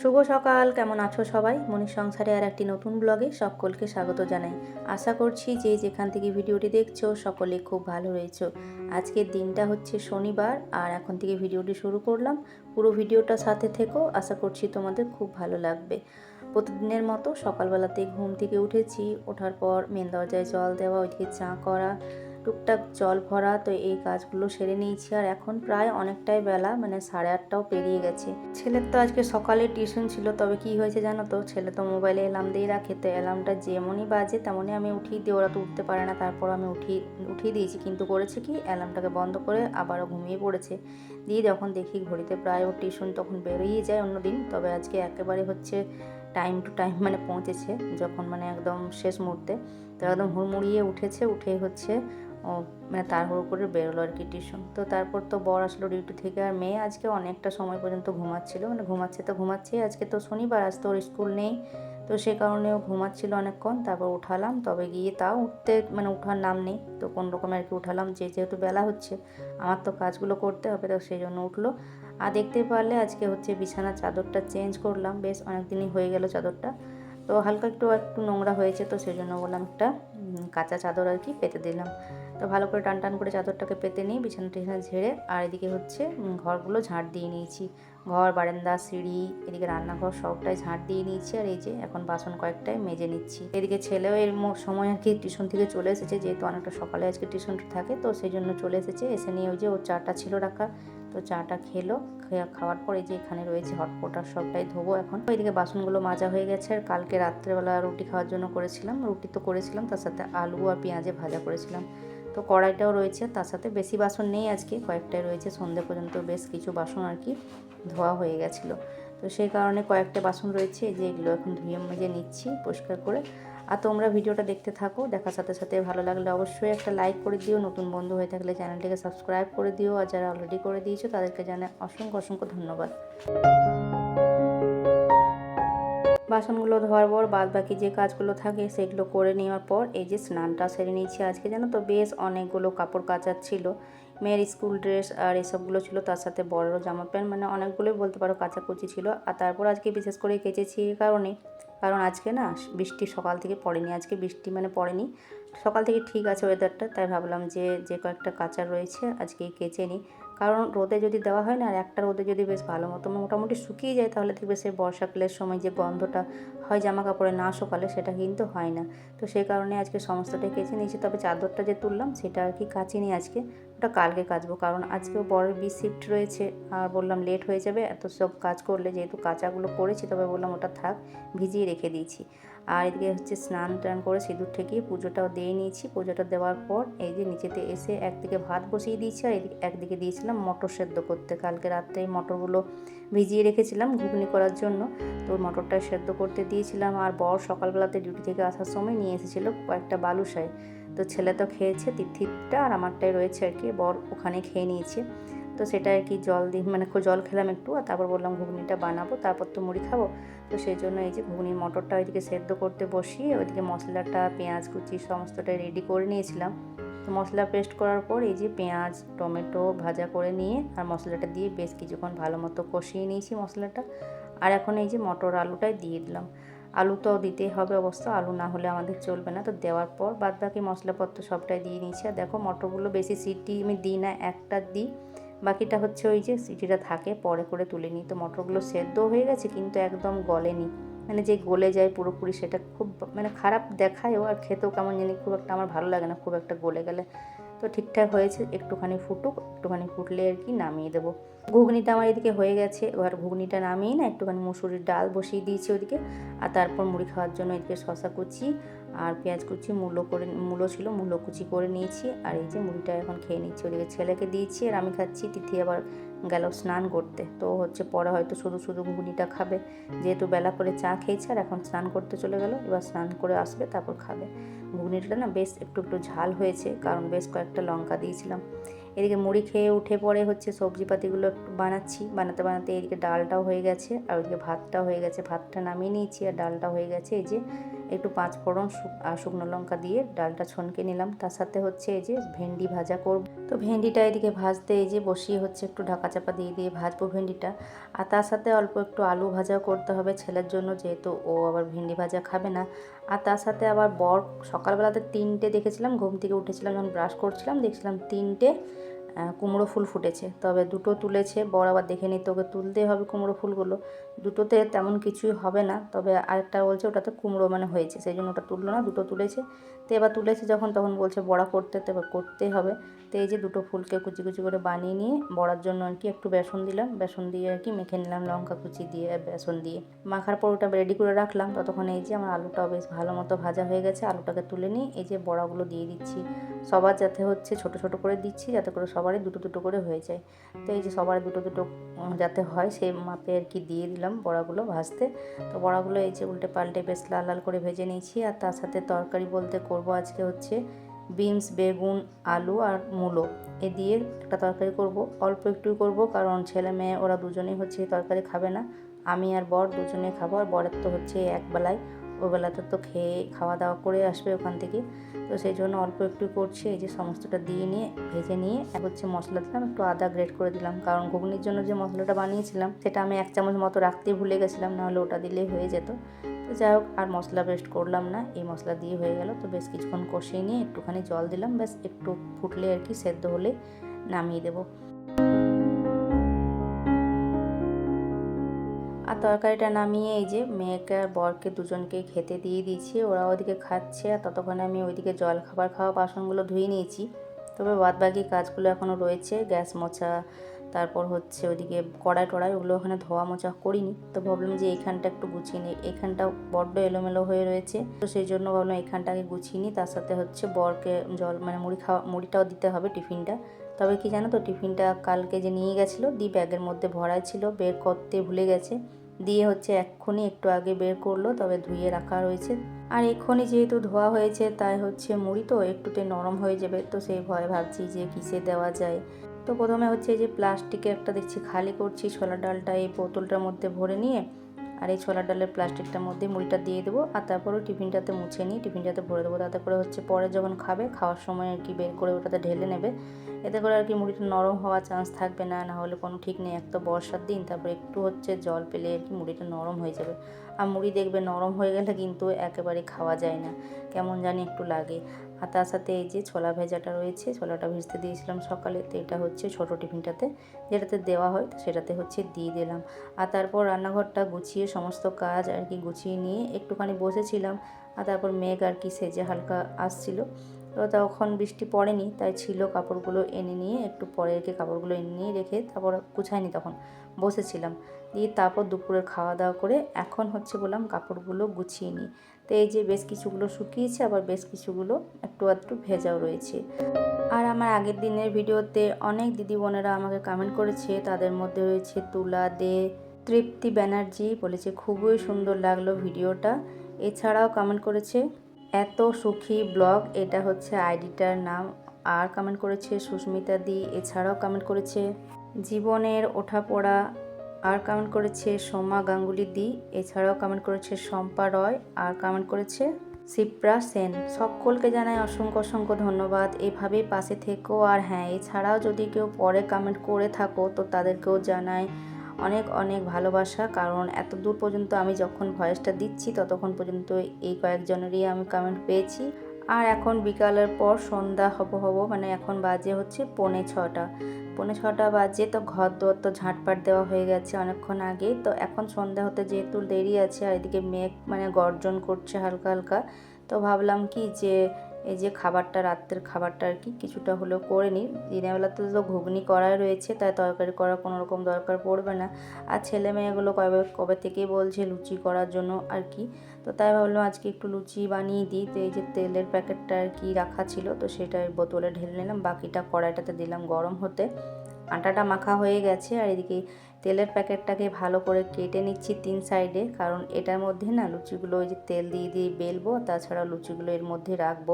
শুভ সকাল, কেমন আছো সবাই? মনির সংসারে আর একটি নতুন ব্লগে সকলকে স্বাগত জানাই। আশা করছি যে যেখান থেকে ভিডিওটি দেখছ সকলে খুব ভালো রয়েছো। আজকের দিনটা হচ্ছে শনিবার আর এখন থেকে ভিডিওটি শুরু করলাম। পুরো ভিডিওটা সাথে থেকো, আশা করছি তোমাদের খুব ভালো লাগবে। প্রতিদিনের মতো সকালবেলাতে ঘুম থেকে উঠেছি, ওঠার পর মেন দরজায় জল দেওয়া, ওইদিকে চা করা টুকটাক জল ভরা, তো এই কাজগুলো সেরে নিয়েছি। আর এখন প্রায় অনেকটাই বেলা মানে সাড়ে আটটাও পেরিয়ে গেছে। ছেলের তো আজকে সকালে টিউশন ছিল, তবে কি হয়েছে জানো তো? ছেলে তো মোবাইলে অ্যালার্ম দিয়ে রাখে, তো অ্যালার্মটা যেমনই বাজে তেমনই আমি উঠিয়ে দিই, ওরা তো উঠতে পারে না। তারপর আমি উঠিয়ে উঠিয়ে দিয়েছি, কিন্তু করেছে কি? অ্যালার্মটাকে বন্ধ করে আবারও ঘুমিয়ে পড়েছে। দিয়ে যখন দেখি ঘড়িতে প্রায় ওর টিউশন তখন বেরিয়ে যায় অন্যদিন তবে আজকে একেবারে হচ্ছে টাইম টু টাইম মানে পৌঁছেছে, যখন মানে একদম শেষ মুহূর্তে। তো একদম হুড়মুড়িয়ে উঠেছে, উঠে হচ্ছে মানে তাড়াহুড়ো করে বেরোলো আর কি টিউশন। তো তারপর তো বর আসলো ডিউটি থেকে আর মেয়ে আজকে অনেকটা সময় পর্যন্ত ঘুমাচ্ছিল। মানে ঘুমাচ্ছে তো ঘুমাচ্ছে আজকে তো শনিবার, আজ তো ওর স্কুল নেই। তো সে কারণে ও ঘুমাচ্ছিল অনেকক্ষণ। তারপর উঠালাম। তবে গিয়ে তাও উঠতে মানে উঠার নাম নেই। তো কোন রকম আর কি উঠালাম। যে যেহেতু বেলা হচ্ছে, আমার তো কাজগুলো করতে হবে, তো সেই জন্য উঠল। আর দেখতে পারলে আজকে হচ্ছে বিছানার চাদরটা চেঞ্জ করলাম। বেশ অনেক দিনই হয়ে গেল চাদরটা। তো হালকা একটু একটু নোংরা হয়েছে, তো সেই জন্য বললাম একটা কাঁচা চাদর আর কি পেতে দিলাম। তো ভালো করে টান টান করে চাদরটাকে পেতে নিই, বিছানা টিছানা ঝেড়ে। আর এদিকে হচ্ছে ঘরগুলো ঝাঁট দিয়ে নিয়েছি। ঘর, বারান্দা, সিঁড়ি, এদিকে রান্নাঘর সবটাই ঝাঁট দিয়ে নিয়েছি। আর এই যে, এখন বাসন কয়েকটাই মেজে নিচ্ছি। এদিকে ছেলেও এর সময় আর কি টিউশন থেকে চলে এসেছে। যেহেতু অনেকটা সকালে আজকে টিউশনটা থাকে, তো সেই জন্য চলে এসেছে। এসে নিয়ে ওই যে, ওর চাটা ছিল রাখা তো চাটা খেলো। খাওয়ার পরে যে, এখানে রয়েছে হটপট আর সবটাই ধোবো এখন। এদিকে বাসনগুলো মাজা হয়ে গেছে। আর কালকে রাত্রেবেলা রুটি খাওয়ার জন্য করেছিলাম। রুটি তো করেছিলাম, তার সাথে আলু আর পেঁয়াজে ভাজা করেছিলাম। তো কড়াইটাও রয়েছে, তার সাথে বেশি বাসন নেই আজকে, কয়েকটাই রয়েছে সন্ধে পর্যন্ত বেশ কিছু বাসন আর কি ধোয়া হয়ে গেছিল। তো সেই কারণে কয়েকটা বাসন রয়েছে যে এগুলো এখন ধুয়ে মেজে নিচ্ছি পরিষ্কার করে। আর তোমরা ভিডিওটা দেখতে থাকো, দেখার সাথে সাথে ভালো লাগলে অবশ্যই একটা লাইক করে দিও, নতুন বন্ধু হয়ে থাকলে চ্যানেলটিকে সাবস্ক্রাইব করে দিও, আর যারা অলরেডি করে দিয়েছ তাদেরকে জানাই অসংখ্য অসংখ্য ধন্যবাদ। বাসনগুলো ধোয়ার পর বাদ বাকি যে কাজগুলো থাকে সেগুলো করে নেওয়ার পর এই যে স্নানটা সেরে নিয়েছি আজকে। জানো তো বেশ অনেকগুলো কাপড় কাচার ছিল। মেয়ের স্কুল ড্রেস আর এসবগুলো ছিল, তার সাথে বড় জামা প্যান্ট মানে অনেকগুলোই বলতে পারো কাচাকুচি ছিল। আর তারপর আজকে বিশেষ করে কেচেছি এই কারণে, কারণ আজকে না বৃষ্টি সকাল থেকে পড়েনি, আজকে বৃষ্টি মানে পড়েনি। সকাল থেকে ঠিক আছে ওয়েদারটা তাই ভাবলাম যে যে কয়েকটা কাঁচা রয়েছে আজকে কেচে নিই। কারণ রোদে যদি দেওয়া হয় না, আর একটা রোদে যদি বেশ ভালো মতো মোটামুটি শুকিয়ে যায়, তাহলে দেখবে সেই বর্ষাকালের সময় যে গন্ধটা হয় জামা কাপড়ে না শোকালে সেটা কিন্তু হয় না। তো সেই কারণে আজকে সমস্তটাই কেচে নিয়েছি। তবে চাদরটা যে তুললাম, সেটা আর কি কাচিনি আজকে। ওটা কালকে কাচবো, কারণ আজকেও বরের বি শিফট রয়েছে। আর বললাম লেট হয়ে যাবে, এত সব কাজ করলে যেহেতু কাঁচাগুলো করেছি, তবে বললাম ওটা থাক, ভিজিয়ে রেখে দিয়েছি। আর এদিকে হচ্ছে স্নান টান করে সিঁদুর ঠেকিয়ে পুজোটাও দিয়ে নিয়েছি। পুজোটা দেওয়ার পর এই যে নিচেতে এসে একদিকে ভাত বসিয়ে দিয়েছি, আর একদিকে দিয়েছিলাম মটর সেদ্ধ করতে। কালকে রাত্রে এই মটরগুলো ভিজিয়ে রেখেছিলাম ঘুগনি করার জন্য। তো মটরটা সেদ্ধ করতে দিয়েছিলাম। আর বর সকালবেলাতে ডিউটি থেকে আসার সময় নিয়ে এসেছিল কয়েকটা বালুশাই তো ছেলে তো খেয়েছে তিথিরটা আর আমারটাই রয়েছে আর কি, বর ওখানে খেয়ে নিয়েছে। তো সেটা আর কি জল দিয়ে মানে জল খেলাম একটু আর তারপর বললাম ঘুগনিটা বানাবো, তারপর তো মুড়ি খাব। তো সেই জন্য এই যে ঘুগনির মটরটা ওইদিকে সেদ্ধ করতে বসিয়ে ওইদিকে মশলাটা, পেঁয়াজ কুচি সমস্তটা রেডি করে নিয়েছিলাম। তো মশলা পেস্ট করার পর এই যে পেঁয়াজ, টমেটো ভাজা করে নিয়ে আর মশলাটা দিয়ে বেশ কিছুক্ষণ ভালো মতো কষিয়ে নিয়েছি মশলাটা। আর এখন এই যে মটর আলুটাই দিয়ে দিলাম। আলু তো দিতেই হবে অবশ্য, আলু না হলে আমাদের চলবে না। তো দেওয়ার পর বাদ বাকি মশলাপত্র সবটাই দিয়ে নিয়েছি। আর দেখো মটরগুলো বেশি সিটি আমি দিই না, একটা দিই। বাকিটা হচ্ছে ওই যে সিটিটা থাকে, পরে করে তুলে নিই। তো মটরগুলো সেদ্ধ হয়ে গেছে, কিন্তু একদম গলেনি। মানে যে গলে যায় পুরোপুরি সেটা খুব মানে খারাপ দেখায়ও আর খেতেও কেমন জানি খুব একটা আমার ভালো লাগে না, খুব একটা গলে গেলে। তো ঠিকঠাক হয়েছে, একটুখানি ফুটুক, একটুখানি ফুটলে আর কি নামিয়ে দেবো। ঘুগনিটা আমার এদিকে হয়ে গেছে, এবার ঘুগনিটা নামিয়ে না একটুখানি মুসুরির ডাল বসিয়ে দিয়েছি ওদিকে, আর তারপর মুড়ি খাওয়ার জন্য এদিকে শশা কুচি আর পেঁয়াজ কুচি, মূলো করে, মূলো ছিল, মূলো কুচি করে নিয়েছি, আর এই যে মুড়িটা এখন খেয়ে নিচ্ছি, ওদিকে ছেলেকে দিয়েছি আর আমি খাচ্ছি, তিথি আবার গেল স্নান করতে। তো হচ্ছে পরে হয়তো শুধু শুধু ঘুগনিটা খাবে। যেহেতু বেলা করে চা খেয়েছে আর এখন স্নান করতে চলে গেল, এবার স্নান করে আসবে, তারপর খাবে। ঘুগনিটা না বেশ একটু একটু ঝাল হয়েছে, কারণ বেশ কয়েকটা লঙ্কা দিয়েছিলাম। এদিকে মুড়ি খেয়ে উঠে পরে হচ্ছে সবজিপাতিগুলো একটু বানাচ্ছি। বানাতে বানাতে এদিকে ডালটাও হয়ে গেছে, আর ওইদিকে ভাতটাও হয়ে গেছে। ভাতটা নামিয়ে নিয়েছি আর ডালটা হয়ে গেছে। এই যে একটু পাঁচ ফোড়ন শুকনো লঙ্কা দিয়ে ডালটা ছনকে নিলাম। তার সাথে হচ্ছে এই যে ভেন্ডি ভাজা করব। তো ভেন্ডিটা এদিকে ভাজতে এই যে বসিয়ে হচ্ছে একটু ঢাকা চাপা দিয়ে দিয়ে ভাজবো ভেন্ডিটা। আর তার সাথে অল্প একটু আলু ভাজাও করতে হবে ছেলের জন্য, যেহেতু ও আবার ভেন্ডি ভাজা খাবে না। আর তার সাথে আবার বর সকালবেলাতে তিনটে দেখেছিলাম, ঘুম থেকে উঠেছিলাম, যখন ব্রাশ করছিলাম, দেখছিলাম তিনটে কুমড়ো ফুল ফুটেছে। তবে দুটো তুলেছে বড় আবার দেখে নিতে ওকে তুলতেই হবে কুমড়ো ফুলগুলো। দুটোতে তেমন কিছুই হবে না। তবে আরেকটা বলছে ওটাতে কুমড়ো মানে হয়েছে, সেই জন্য ওটা তুললো না, দুটো তুলেছে। তো এবার তুলেছে যখন, তখন বলছে বড়া করতে, তো এবার করতেই হবে। তো এই যে দুটো ফুলকে কুচি কুচি করে বানিয়ে নিয়ে বড়ার জন্য আর কি একটু বেসন দিলাম। বেসন দিয়ে আর কি মেখে নিলাম লঙ্কা কুচি দিয়ে, বেসন দিয়ে। মাখার পর ওটা রেডি করে রাখলাম। ততক্ষণ এই যে আমার আলুটাও বেশ ভালো মতো ভাজা হয়ে গেছে। আলুটাকে তুলে নিয়ে এই যে বড়াগুলো দিয়ে দিচ্ছি। সবার যাতে হচ্ছে ছোট ছোট করে দিচ্ছি, যাতে করে সবারই দুটো দুটো করে হয়ে যায়। তো এই যে সবার দুটো দুটো যাতে হয় সেই মাপে আর কি দিয়ে দিলাম। বড়াগুলো ভাজতে। তো বড়াগুলো এই যে উল্টে পাল্টে বেশ লাল লাল করে ভেজে নিয়েছি আর তার সাথে তরকারি বলতে করব আজকে হচ্ছে বিনস, বেগুন, আলু আর মূলো। এ দিয়ে একটা তরকারি করব। অল্প একটু করব কারণ ছেলে মেয়ে ওরা দুজনেই হচ্ছে তরকারি খাবে না। আমি আর বর দুজনে খাব আর বরের তো হচ্ছে এক বেলায় ওই বেলাতে তো খেয়ে খাওয়া দাওয়া করে আসবে ওখান থেকে। তো সেই জন্য অল্প একটু করছি, এই যে সমস্তটা দিয়ে নিয়ে, ভেজে নিয়ে, এক হচ্ছে মশলা দিলাম, একটু আদা গ্রেট করে দিলাম। কারণ ঘুগনির জন্য যে মশলাটা বানিয়েছিলাম, সেটা আমি এক চামচ মতো রাখতে ভুলে গেছিলাম, নাহলে ওটা দিলেই হয়ে যেত। তো যাই হোক, আর মশলা পেস্ট করলাম না, এই মশলা দিয়ে হয়ে গেল। তো বেশ কিছুক্ষণ কষিয়ে নিয়ে একটুখানি জল দিলাম, ব্যাস একটু ফুটলে আর কি, সেদ্ধ হলে নামিয়ে দেবো। আর তরকারিটা নামিয়ে এই যে মেয়েকে আর বরকে দুজনকে খেতে দিয়ে দিয়েছি। ওরা ওদিকে খাচ্ছে আর ততক্ষণে আমি ওইদিকে জল খাবার খাওয়া বাসনগুলো ধুয়ে নিয়েছি। তবে বাদ বাকি কাজগুলো এখনও রয়েছে। গ্যাস মোছা, তারপর হচ্ছে ওইদিকে কড়াই টড়াই, ওগুলো ওখানে ধোয়া মোছা করিনি। তো ভাবলাম যে এইখানটা একটু গুছিয়ে নিই। এইখানটা বড্ড এলোমেলো হয়ে রয়েছে। তো সেই জন্য ভাবলাম এইখানটাকে গুছিয়ে নিই। তার সাথে হচ্ছে বরকে জল মানে মুড়ি খাওয়া, মুড়িটাও দিতে হবে টিফিনটা। তবে কি জানো তো, টিফিনটা কালকে যে নিয়ে গেছিল, দি ব্যাগের মধ্যে ভরা ছিল, বের করতে ভুলে গেছে। দিয়ে হচ্ছে এক্ষুনি একটু আগে বের করল, তবে ধুয়ে রাখা রয়েছে। আর এক্ষুনি যেহেতু ধোয়া হয়েছে, তাই হচ্ছে মুড়ি তো একটুতে নরম হয়ে যাবে, তো সেই ভয় ভাবছি যে কিসে দেওয়া যায়। তো প্রথমে হচ্ছে যে প্লাস্টিকে একটা দেখছি, খালি করছি, ছোলার ডালটা এই বোতলটার মধ্যে ভরে নিয়ে আর এই ছোলার ডালের প্লাস্টিকটার মধ্যে মুড়িটা দিয়ে দেবো আর তারপরে টিফিনটাতে মুছে নিই টিফিনটাতে ভরে দেবো। তাতে করে হচ্ছে পরে যখন খাবে, খাওয়ার সময় আর কি বের করে ওটাতে ঢেলে নেবে। এতে করে আর কি মুড়িটা নরম হওয়ার চান্স থাকবে না না হলে কোনো ঠিক নেই। এক তো বর্ষার দিন, তারপরে একটু হচ্ছে জল পেলে আর কি মুড়িটা নরম হয়ে যাবে। আর মুড়ি দেখবে নরম হয়ে গেলে কিন্তু একেবারে খাওয়া যায় না। কেমন জানি একটু লাগে। আর তার সাথে এই যে ছোলা ভেজাটা রয়েছে, ছোলাটা ভেজতে দিয়েছিলাম সকালে। তো এটা হচ্ছে ছোট টিফিনটাতে। যেটাতে দেওয়া হয়, তো সেটাতে হচ্ছে দিয়ে দিলাম। আর তারপর রান্নাঘরটা গুছিয়ে সমস্ত কাজ আর কি গুছিয়ে নিয়ে একটুখানি বসেছিলাম। আর তারপর মেঘ আর কি সেজে হালকা আসছিল। তো তখন বৃষ্টি পড়েনি, তাই ছিল কাপড়গুলো এনে নিয়ে, একটু পরে রেখে কাপড়গুলো এনে নিয়ে রেখে তারপর গুছাইনি তখন। বসেছিলাম। দিয়ে তারপর দুপুরের খাওয়া দাওয়া করে এখন হচ্ছে বললাম কাপড়গুলো গুছিয়ে নিই। তো এই যে বেশ কিছুগুলো শুকিয়েছে, আবার বেশ কিছুগুলো একটু আধটু ভেজাও রয়েছে। আর আমার আগের দিনের ভিডিওতে অনেক দিদি বোনেরা আমাকে কমেন্ট করেছে, তাদের মধ্যে রয়েছে তুলা দে, তৃপ্তি ব্যানার্জি বলেছে, খুবই সুন্দর লাগল ভিডিওটা। এছাড়াও কমেন্ট করেছে এত সুখী ব্লগ, এটা হচ্ছে আইডিটার নাম। আর কমেন্ট করেছে সুস্মিতা দি, এছাড়াও কমেন্ট করেছে জীবনের ওঠাপড়া। আর কমেন্ট করেছে সোমা গাঙ্গুলি দি, এছাড়াও কমেন্ট করেছে শম্পা রয়। আর কমেন্ট করেছে শিপ্রা সেন। সকলকে জানাই অসংখ্য অসংখ্য ধন্যবাদ। এভাবেই পাশে থেকো। আর হ্যাঁ এছাড়াও যদি কেউ পরে কমেন্ট করে থাকো, তো তাদেরকেও জানাই। অনেক অনেক ভালোবাসা। কারণ এত দূর পর্যন্ত আমি যখন ভয়েসটা দিচ্ছি, ততক্ষণ পর্যন্ত এই কয়েকজনেরই আমি কমেন্ট পেয়েছি। আর এখন বিকালের পর সন্ধ্যা হব হব মানে এখন বাজে হচ্ছে পৌনে ছটা। পৌনে ছটা বাজে, তো ঘর দোয়ার তো ঝাঁটপাট দেওয়া হয়ে গেছে অনেকক্ষণ আগে। তো এখন সন্ধ্যা হতে যেহেতু দেরি আছে, আর এদিকে মেঘ মানে গর্জন করছে হালকা হালকা, তো ভাবলাম কি যে এই যে খাবারটা, রাত্রের খাবারটা আর কি, কিছুটা হলেও করে নিই। দিনের বেলাতে তো ঘুগনি করাই রয়েছে, তাই তরকারি করার কোনো রকম দরকার পড়বে না। আর ছেলে মেয়েগুলো কবে কবে থেকেই বলছে লুচি করার জন্য আর কি। তো তাই ভাবলাম আজকে একটু লুচি বানিয়ে দিই। তো এই যে তেলের প্যাকেটটা আর কি রাখা ছিল, তো সেটা বোতলে ঢেলে নিলাম। বাকিটা কড়াইটাতে দিলাম গরম হতে। আটাটা মাখা হয়ে গেছে আর এদিকে তেলের প্যাকেটটাকে ভালো করে কেটে নিচ্ছি তিন সাইডে, কারণ এটার মধ্যে না লুচিগুলো ওই যে তেল দিয়ে দিয়ে বেলবো তাছাড়া লুচিগুলো এর মধ্যে রাখব।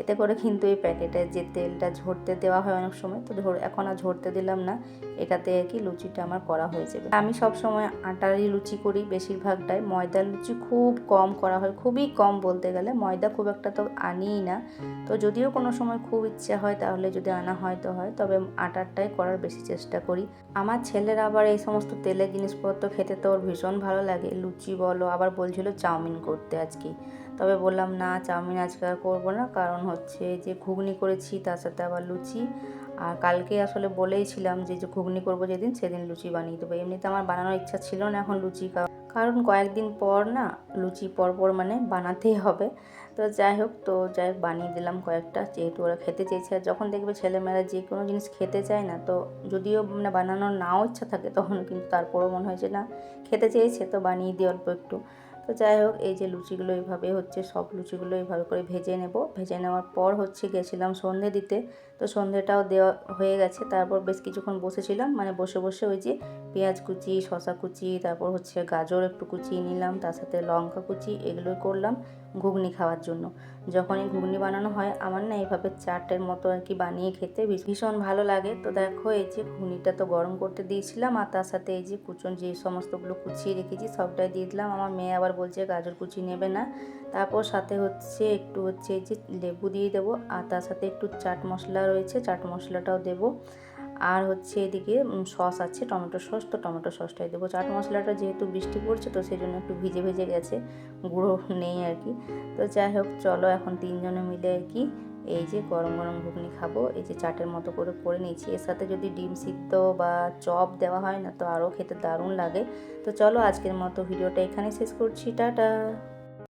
এতে করে কিন্তু এই প্যাকেটে যে তেলটা ঝরতে দেওয়া হয় অনেক সময়, তো এখন আর ঝরতে দিলাম না, এটাতে কি লুচিটা আমার করা হয়ে যাবে। আমি সব সময় আটারই লুচি করি বেশিরভাগটাই, ময়দার লুচি খুব কম করা হয়, খুবই কম বলতে গেলে, ময়দা খুব একটা তো আনিই না, তো যদিও কোনো সময় খুব ইচ্ছা হয় তাহলে যদি আনা হয় তো হয়, তবে আটারটাই করার বেশি চেষ্টা করি। আমার ছেলের আবার এই সমস্ত তেলের জিনিসপত্র খেতে তো ওর ভীষণ ভালো লাগে, লুচি বলো, আবার বলছিল চাউমিন করতে আজকে। তবে বললাম, না, চাউমিন আজকে আর করব না। কারণ হচ্ছে যে ঘুগনি করেছি, তার সাথে আবার লুচি। আর কালকে আসলে বলেইছিলাম যে যে ঘুগনি করব যেদিন, সেদিন লুচি বানিয়ে দেবো। এমনিতে আমার বানানোর ইচ্ছা ছিল না এখন লুচি কারণ কয়েকদিন পর না, লুচি পর পর মানে বানাতেই হবে। তো যাই হোক, তো যাই হোক, বানিয়ে দিলাম কয়েকটা। যেহেতু ওরা খেতে চেয়েছে, আর যখন দেখবে ছেলেমেয়েরা যে কোনো জিনিস খেতে চায় না, তো যদিও মানে বানানোর নাও ইচ্ছা থাকে, তখন কিন্তু তারপরও মনে হয় যে, না, খেতে চেয়েছে, তো বানিয়ে দিই অল্প একটু। তো যাই হোক, এই যে লুচিগুলো এইভাবে হচ্ছে, সব লুচিগুলো এইভাবে করে ভেজে নেব। ভেজে নেওয়ার পর হচ্ছে গেছিলাম সন্ধে দিতে। তো সন্ধেটাও দেওয়া হয়ে গেছে। তারপর বেশ কিছুক্ষণ বসেছিলাম। মানে বসে বসে ওই যে পেঁয়াজ কুচি শশা কুচি, তারপর হচ্ছে গাজর একটু কুচিয়ে নিলাম, তার সাথে লঙ্কা কুচি, এগুলোই করলাম ঘুগনি খাওয়ার জন্য। যখনই ঘুগনি বানানো হয়, আমার না এইভাবে চাটের মতো আর কি বানিয়ে খেতে ভীষ- ভীষণ ভালো লাগে। তো দেখো, এই যে ঘুগনিটা তো গরম করতে দিয়েছিলাম, আর তার সাথে এই যে কুচন যে সমস্তগুলো কুচিয়ে রেখেছি, সবটাই দিয়ে দিলাম। আমার মেয়ে আবার বলছে, গাজর কুচি নেবে না। তারপর সাথে হচ্ছে, একটু হচ্ছে এই যে লেবু দিয়ে দেবো, আর তার সাথে একটু চাট মশলা রয়েছে, চাট মশলাটাও দেবো। আর হচ্ছে এদিকে সস আছে, টমেটো সস। তো টমেটো সসটাই দেবো। চাট মশলাটা যেহেতু বৃষ্টি পড়ছে, তো সেই জন্য একটু ভিজে ভিজে গেছে। গুঁড়ো নেই আর কি। তো যাই হোক, চলো এখন তিনজনে মিলে আর কি এই যে গরম গরম ঘুগনি খাব। এই যে চাটের মতো করে করে নিয়েছি। এর সাথে যদি ডিম সিদ্ধ বা চপ দেওয়া হয় না, তো আরও খেতে দারুণ লাগে। তো চলো আজকের মতো ভিডিওটা এখানে শেষ করছি। টাটা!